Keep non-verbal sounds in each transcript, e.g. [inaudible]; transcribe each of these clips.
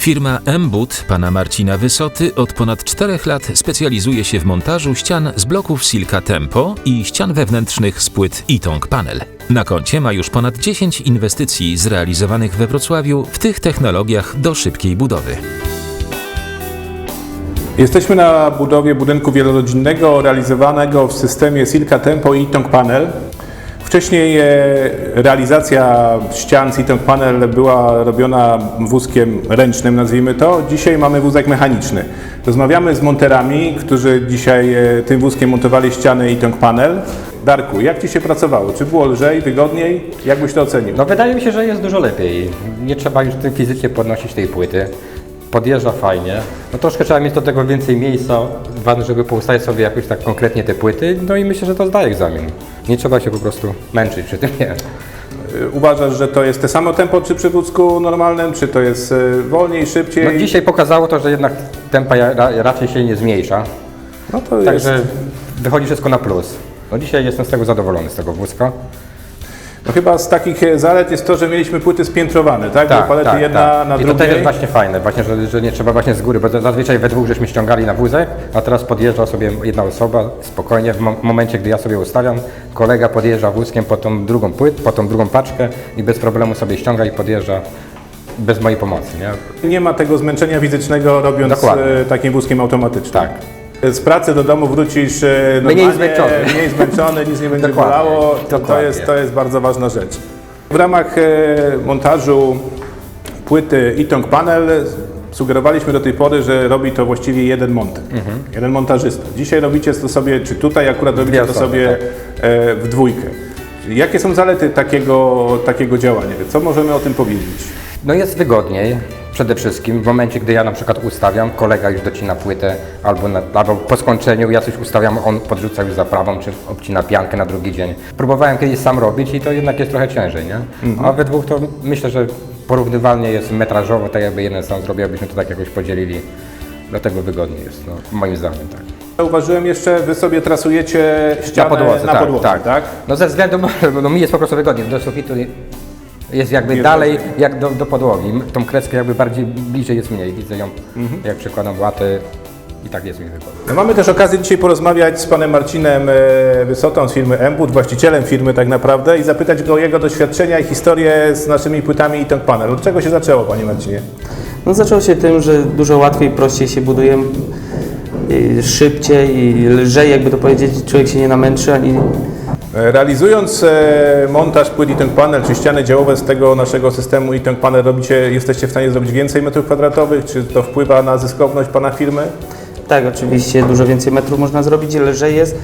Firma Mbut pana Marcina Wysoty od ponad 4 lat specjalizuje się w montażu ścian z bloków Silka Tempo i ścian wewnętrznych z płyt Itong Panel. Na koncie ma już ponad 10 inwestycji zrealizowanych we Wrocławiu w tych technologiach do szybkiej budowy. Jesteśmy na budowie budynku wielorodzinnego realizowanego w systemie Silka Tempo i Itong Panel. Wcześniej e, realizacja ścian Itong Panel była robiona wózkiem ręcznym, nazwijmy to. Dzisiaj mamy wózek mechaniczny. Rozmawiamy z monterami, którzy dzisiaj e, tym wózkiem montowali ściany Itong Panel. Darku, jak Ci się pracowało? Czy było lżej, wygodniej? Jak byś to ocenił? No wydaje mi się, że jest dużo lepiej. Nie trzeba już tym fizycznie podnosić tej płyty. Podjeżdża fajnie. No troszkę trzeba mieć do tego więcej miejsca, ważne, żeby poustawiać sobie jakoś tak konkretnie te płyty. No i myślę, że to zdaje egzamin. Nie trzeba się po prostu męczyć przy tym, nie. E, Uważasz, że to jest te samo tempo czy przy wózku normalnym, czy to jest e, wolniej, szybciej? No dzisiaj pokazało to, że jednak tempa raczej się nie zmniejsza. No to jest... Także wychodzi wszystko na plus. No dzisiaj jestem z tego zadowolony, z tego wózka. No chyba z takich e, zalet jest to, że mieliśmy płyty spiętrowane, tak? Bo palety jedna na I to też jest właśnie fajne, właśnie, że, że nie trzeba właśnie z góry, bo zazwyczaj we dwóch żeśmy ściągali na wózek, a teraz podjeżdża sobie jedna osoba spokojnie, w mo- momencie, gdy ja sobie ustawiam, kolega podjeżdża wózkiem po tą drugą płyt, po tą drugą paczkę i bez problemu sobie ściąga i podjeżdża bez mojej pomocy, nie? Nie ma tego zmęczenia fizycznego robiąc Dokładnie. e, takim wózkiem automatycznym. Tak. Z pracy do domu wrócisz e, Mniej zmęczony. mniej zmęczony, nic nie będzie Dokładnie. bolało. To, to, Dokładnie. jest, to jest bardzo ważna rzecz. W ramach e, montażu płyty Itong Panel sugerowaliśmy do tej pory, że robi to właściwie jeden monter, jeden montażysta. Dzisiaj robicie to sobie, czy tutaj akurat robicie Mhm. To osoby, tak. sobie e, w dwójkę. Jakie są zalety takiego, takiego działania? Co możemy o tym powiedzieć? No jest wygodniej, przede wszystkim w momencie, gdy ja na przykład ustawiam, kolega już docina płytę, albo, na, albo po skończeniu ja coś ustawiam, on podrzuca już zaprawą, czy obcina piankę na drugi dzień. Próbowałem kiedyś sam robić i to jednak jest trochę ciężej, nie? A we dwóch to myślę, że porównywalnie jest metrażowo, tak jakby jeden sam zrobił, abyśmy to tak jakoś podzielili. Dlatego wygodniej jest, no, moim zdaniem, tak. Zauważyłem jeszcze, wy sobie trasujecie Na ścianę podłodze, na tak, podłodze, tak. tak? No ze względu, [laughs] no mi jest po prostu wygodniej, do sufitu jest jakby dalej jak do, do podłogi. Tą kreskę jakby bardziej bliżej jest mniej, widzę ją Mhm. jak przykładam łaty i tak jest mi wygodnie. No mamy też okazję dzisiaj porozmawiać z panem Marcinem e, Wysotą z firmy Embut, właścicielem firmy tak naprawdę i zapytać go o jego doświadczenia i historię z naszymi płytami i Tonk Panel. Od czego się zaczęło, panie Marcinie? No zaczęło się tym, że dużo łatwiej, prościej się buduje, y, szybciej i lżej, jakby to powiedzieć, człowiek się nie namęczy ani Realizując e, montaż płyt Itonk Panel, czy ściany działowe z tego naszego systemu Itonk Panel, robicie, jesteście w stanie zrobić więcej metrów kwadratowych? Czy to wpływa na zyskowność pana firmy? tak, oczywiście dużo więcej metrów można zrobić, lżej jest,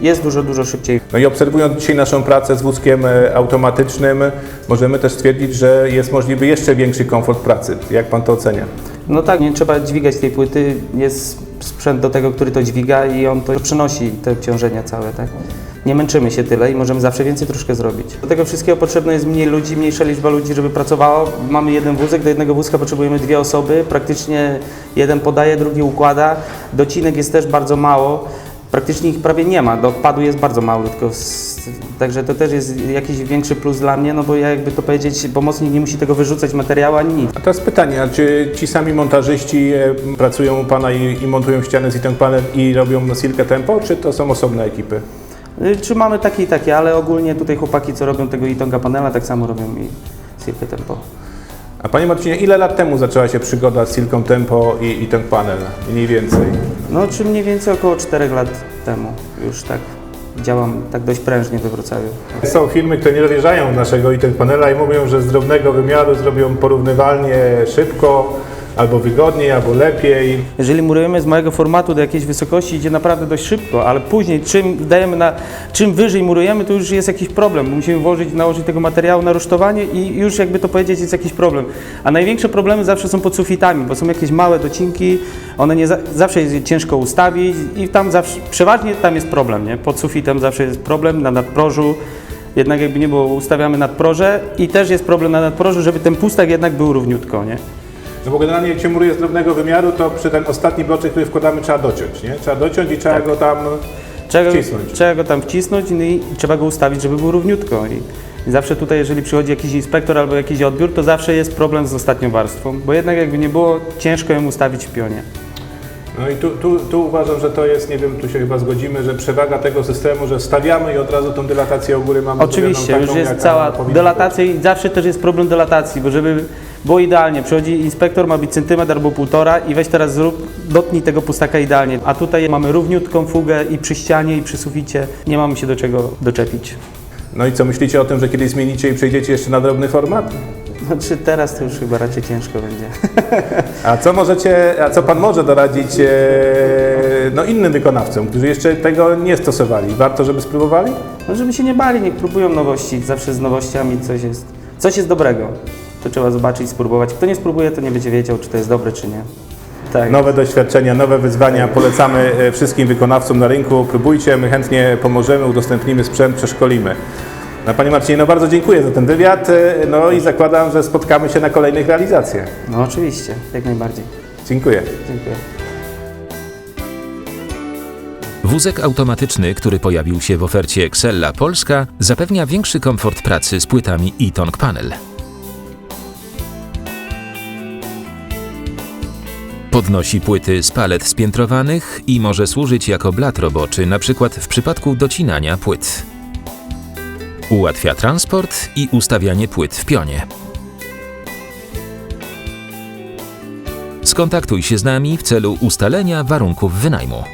jest dużo, dużo szybciej. No i obserwując dzisiaj naszą pracę z wózkiem e, automatycznym, możemy też stwierdzić, że jest możliwy jeszcze większy komfort pracy. Jak pan to ocenia? No tak, nie trzeba dźwigać tej płyty, jest sprzęt do tego, który to dźwiga i on to przenosi te obciążenia całe, tak? Nie męczymy się tyle i możemy zawsze więcej troszkę zrobić. Do tego wszystkiego potrzebne jest mniej ludzi, mniejsza liczba ludzi, żeby pracowało. Mamy jeden wózek, do jednego wózka potrzebujemy dwie osoby, praktycznie jeden podaje, drugi układa. Docinek jest też bardzo mało, praktycznie ich prawie nie ma, do odpadu jest bardzo z, także to też jest jakiś większy plus dla mnie, no bo ja jakby to powiedzieć, pomocnik nie musi tego wyrzucać materiału ani nic. A teraz pytanie, a czy ci sami montażyści e, pracują u Pana i, i montują ściany z Panel i robią Silkę Tempo, czy to są osobne ekipy? Y, Czy mamy takie i takie, ale ogólnie tutaj chłopaki, co robią tego Itonga panela, tak samo robią i Silky Tempo. A Panie Marcinie, ile lat temu zaczęła się przygoda z Silką Tempo i Itonk Panel? Mniej więcej. No, czy mniej więcej około 4 lat temu już tak działam tak dość prężnie we Wrocławiu. Są firmy, które nie dowierzają naszego Itonk Panela i mówią, że z drobnego wymiaru zrobią porównywalnie szybko, albo wygodniej, albo lepiej. Jeżeli murujemy z małego formatu do jakiejś wysokości, idzie naprawdę dość szybko, ale później czym dajemy na, czym wyżej murujemy, to już jest jakiś problem. Musimy włożyć, nałożyć tego materiału na rusztowanie i już jakby to powiedzieć jest jakiś problem. A największe problemy zawsze są pod sufitami, bo są jakieś małe docinki, one nie za, zawsze jest je ciężko ustawić i tam zawsze, przeważnie tam jest problem, nie? Pod sufitem zawsze jest problem, na nadprożu. Jednak jakby nie było, ustawiamy nadproże i też jest problem na nadprożu, żeby ten pustak jednak był równiutko, nie? No bo generalnie jak się muruje z drobnego wymiaru, to przy ten ostatni bloczek, który wkładamy, trzeba dociąć, nie? Trzeba dociąć i trzeba go tam Trzeba, Wcisnąć. trzeba go tam wcisnąć no i trzeba go ustawić, żeby był równiutko. I, I zawsze tutaj, jeżeli przychodzi jakiś inspektor albo jakiś odbiór, to zawsze jest problem z ostatnią warstwą, bo jednak jakby nie było, ciężko ją ustawić w pionie. No i tu, tu, tu uważam, że to jest, nie wiem, tu się chyba zgodzimy, że przewaga tego systemu, że stawiamy i od razu tą dylatację u góry mamy Oczywiście, zrobioną już taką, jest cała powinna delatacja i zawsze też jest problem delatacji, bo żeby było idealnie, przychodzi inspektor, ma być centymetr albo półtora i weź teraz zrób, dotnij tego pustaka idealnie. A tutaj mamy równiutką fugę i przy ścianie i przy suficie, nie mamy się do czego doczepić. No i co, myślicie o tym, że kiedyś zmienicie i przejdziecie jeszcze na drobny format? Znaczy teraz to już chyba raczej ciężko będzie. A co możecie, a co Pan może doradzić e, no, innym wykonawcom, którzy jeszcze tego nie stosowali? Warto, żeby spróbowali? No żeby się nie bali, niech próbują nowości, zawsze z nowościami coś jest, coś jest dobrego. To trzeba zobaczyć, spróbować. Kto nie spróbuje, to nie będzie wiedział, czy to jest dobre, czy nie. Tak. Nowe doświadczenia, nowe wyzwania polecamy e, wszystkim wykonawcom na rynku. Próbujcie, my chętnie pomożemy, udostępnimy sprzęt, przeszkolimy. No, Panie Marcinie, no bardzo dziękuję za ten wywiad, e, no i zakładam, że spotkamy się na kolejnych realizacjach. No oczywiście, jak najbardziej. Dziękuję. Dziękuję. Wózek automatyczny, który pojawił się w ofercie Excella Polska, zapewnia większy komfort pracy z płytami e-Tonk Panel. Podnosi płyty z palet spiętrowanych i może służyć jako blat roboczy, np. w przypadku docinania płyt. Ułatwia transport i ustawianie płyt w pionie. Skontaktuj się z nami w celu ustalenia warunków wynajmu.